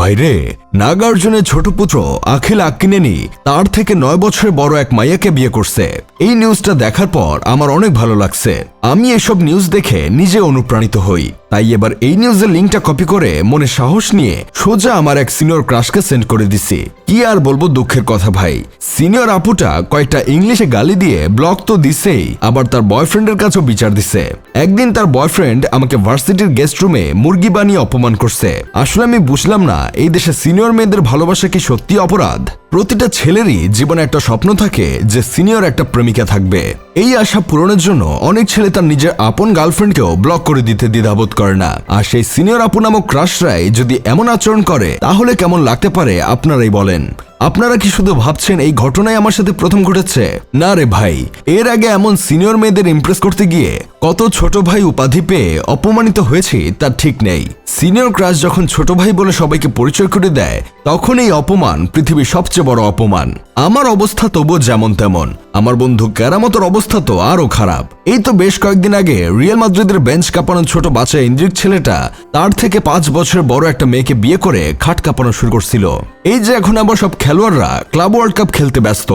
ভাইরে নাগার্জুনের ছোট পুত্র আখিল আক্কিনেনি তার থেকে নয় বছরের বড় এক মাইয়াকে বিয়ে করছে। এই নিউজটা দেখার পর আমার অনেক ভালো লাগছে। আমি এসব নিউজ দেখে নিজে অনুপ্রাণিত হই। তাই এবার এই নিউজের লিঙ্কটা কপি করে মনে সাহস নিয়ে সোজা আমার এক সিনিয়র ক্রাশকে সেন্ড করে দিছি। কি আর বলব দুঃখের কথা ভাই। সিনিয়র আপুটা কয়েকটা ইংলিশে গালি দিয়ে ব্লক তো দিছেই, আবার তার বয়ফ্রেন্ডের কাছেও বিচার দিছে। একদিন তার বয়ফ্রেন্ড আমাকে ভার্সিটির গেস্ট রুমে মুরগি বানিয়ে অপমান করছে। আসলে আমি বুঝলাম না, এই দেশে সিনিয়র মেয়েদের ভালোবাসা কি সত্যি অপরাধ? প্রতিটা ছেলেরই জীবনে একটা স্বপ্ন থাকে যে সিনিয়র একটা প্রেমিকা থাকবে। এই আশা পূরণের জন্য অনেক ছেলে তার নিজের আপন গার্লফ্রেন্ডকেও ব্লক করে দিতে দ্বিধাবোধ করে না। আর সেই সিনিয়র আপু নামক ক্রাশরাই যদি এমন আচরণ করে, তাহলে কেমন লাগতে পারে আপনারাই বলেন। আপনারা কি শুধু ভাবছেন এই ঘটনাই আমার সাথে প্রথম ঘটেছে? না রে ভাই, এর আগে এমন সিনিয়র মেয়েদের ইমপ্রেস করতে গিয়ে কত ছোট ভাই উপাধি পেয়ে অপমানিত হয়েছি তার ঠিক নেই। সিনিয়র ক্রাশ যখন ছোট ভাই বলে সবাইকে পরিচয় করে দেয়, তখন এই অপমান পৃথিবীর সবচেয়ে বড় অপমান। আমার অবস্থা তবু যেমন তেমন। আমার বন্ধু কেরামতের অবস্থা তো আরও খারাপ। এই তো বেশ কয়েকদিন আগে রিয়াল মাদ্রিদের বেঞ্চ কাঁপানো ছোট বাচ্চা ইন্দ্রিক ছেলেটা তার থেকে পাঁচ বছরের বড় একটা মেয়েকে বিয়ে করে খাট কাঁপানো শুরু করছিল। এই যে এখন আবার সব খেলোয়াড়রা ক্লাব ওয়ার্ল্ড কাপ খেলতে ব্যস্ত।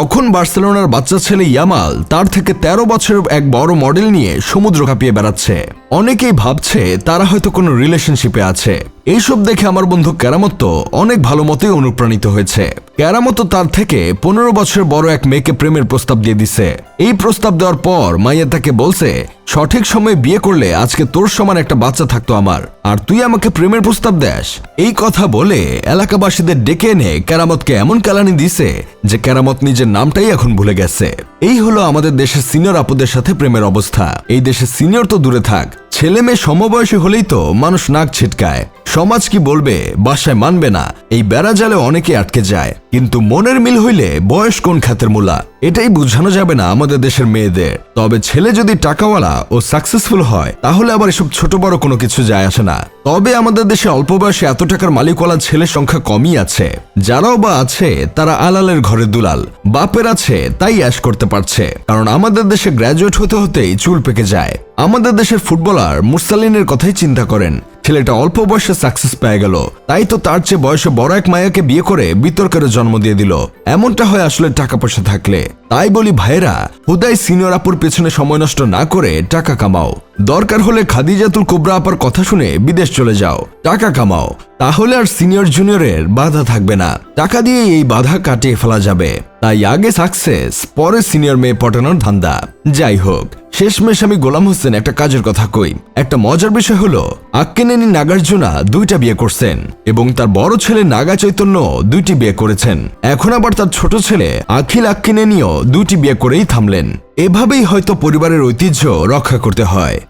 তখন বার্সেলোনার বাচ্চা ছেলে ইয়ামাল তার থেকে ১৩ বছরের এক বড় মডেল নিয়ে সমুদ্র কাঁপিয়ে বেড়াচ্ছে। অনেকেই ভাবছে তারা হয়তো কোনো রিলেশনশিপে আছে। এইসব দেখে আমার বন্ধু ক্যারামত তো অনেক ভালো মতেই অনুপ্রাণিত হয়েছে। ক্যারামত তার থেকে পনেরো বছর বড় এক মেয়েকে প্রেমের প্রস্তাব দিয়ে দিছে। এই প্রস্তাব দেওয়ার পর মাইয়া তাকে বলছে, সঠিক সময়ে বিয়ে করলে আজকে তোর সমান একটা বাচ্চা থাকতো আমার, আর তুই আমাকে প্রেমের প্রস্তাব দেস। এই কথা বলে এলাকাবাসীদের ডেকে এনে ক্যারামতকে এমন কেলানি দিছে যে ক্যারামত নিজের নামটাই এখন ভুলে গেছে। এই হলো আমাদের দেশের সিনিয়র আপুদের সাথে প্রেমের অবস্থা। এই দেশের সিনিয়র তো দূরে থাক ছেলে মেয়ে সমবয়সী হলেই তো মানুষ নাক ছিটকায়। সমাজ কি বলবে, বাসায় মানবে না, এই বেড়া জালে অনেকে আটকে যায়। কিন্তু মনের মিল হইলে বয়স কোন খাতের মূলা? এটাই বোঝানো যাবে না আমাদের দেশের মেয়েদের। তবে ছেলে যদি টাকাওয়ালা ও সাকসেসফুল হয়, তাহলে আবার এসব ছোট বড় কোনো কিছু যায় আসে না। তবে আমাদের দেশে অল্প বয়সে এত টাকার মালিকওয়ালা ছেলের সংখ্যা কমই আছে। যারাও বা আছে, তারা আলালের ঘরে দুলাল। বাপের আছে, তাই অ্যাশ করতে পারছে। কারণ আমাদের দেশে গ্র্যাজুয়েট হতে হতেই চুল পেকে যায়। আমাদের দেশের ফুটবলার মুরসালিনের কথাই চিন্তা করেন। ছেলেটা অল্প বয়সে সাকসেস পেয়ে গেল। তাই তো তার চেয়ে বয়সে বড় এক মায়াকে বিয়ে করে বিতর্কের জন্ম দিয়ে দিল। এমনটা হয় আসলে টাকা পয়সা থাকলে। তাই বলি ভাইরা হুদাই সিনিয়র আপুর পেছনে সময় নষ্ট না করে টাকা কামাও। দরকার হলে খাদিজাতুল কোবরা আপার কথা শুনে বিদেশ চলে যাও। টাকা কামাও। তাহলে আর সিনিয়র জুনিয়রের বাধা থাকবে না। টাকা দিয়ে এই বাধা কাটিয়ে ফেলা যাবে। তাই আগে সাকসেস পরে সিনিয়র মেয়ে পটানোর ধান্দা। যাই হোক শেষমেশ আমি গোলাম হোসেন একটা কাজের কথা কই। একটা মজার বিষয় হলো, আক্কেনেনি নাগার্জুনা দুইটা বিয়ে করছেন এবং তার বড় ছেলে নাগা চৈতন্য দুইটি বিয়ে করেছেন। এখন আবার তার ছোট ছেলে আখিল আক্কিনেনিও দুইটি বিয়ে করেই থামলেন। এভাবেই হয়তো পরিবারের ঐতিহ্য রক্ষা করতে হয়।